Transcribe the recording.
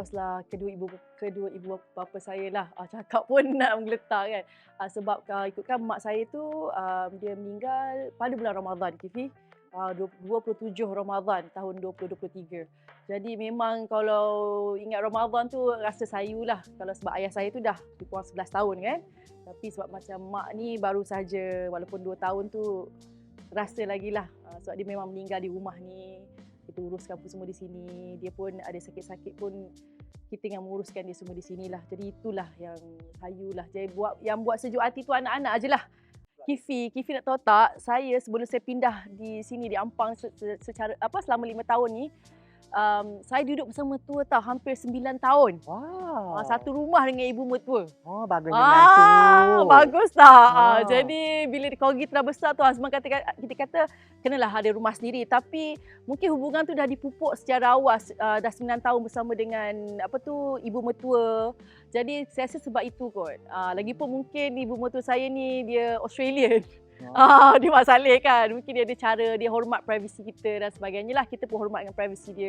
course lah kedua ibu kedua ibu bapa saya lah uh, cakap pun nak menggeletar kan. Uh, sebab uh, ikutkan mak saya tu um, dia meninggal pada bulan Ramadan Kifi uh, 27 Ramadan tahun 2023 jadi memang kalau ingat Ramadan tu rasa sayu lah. Kalau sebab ayah saya tu dah kurang 11 tahun kan. Tapi sebab macam mak ni baru saja walaupun 2 tahun tu rasa lagi lah. Uh, sebab dia memang meninggal di rumah ni kita uruskan pun semua di sini. Dia pun ada sakit-sakit pun kita yang menguruskan dia semua di sinilah. Jadi itulah yang hayulah. Jadi buat yang buat sejuk hati tu anak-anak ajalah. Kifi, Kifi nak tahu tak, saya sebelum saya pindah di sini di Ampang secara apa selama lima tahun ni, um, saya duduk bersama tua tau hampir 9 tahun. Wow. Uh, satu rumah dengan ibu mertua. Oh, bagus Ah, bagus tak? Ah. Ah. Jadi bila korgi dah besar tu Azman kata kita kata kenalah ada rumah sendiri tapi mungkin hubungan tu dah dipupuk secara awal uh, dah 9 tahun bersama dengan apa tu ibu mertua. Jadi saya rasa sebab itu kot. Uh, lagipun mungkin ibu mertua saya ni dia Australian. Ah, dia Mak Saleh kan. Mungkin dia ada cara dia hormat privasi kita dan sebagainya lah. Kita pun hormat dengan privasi dia.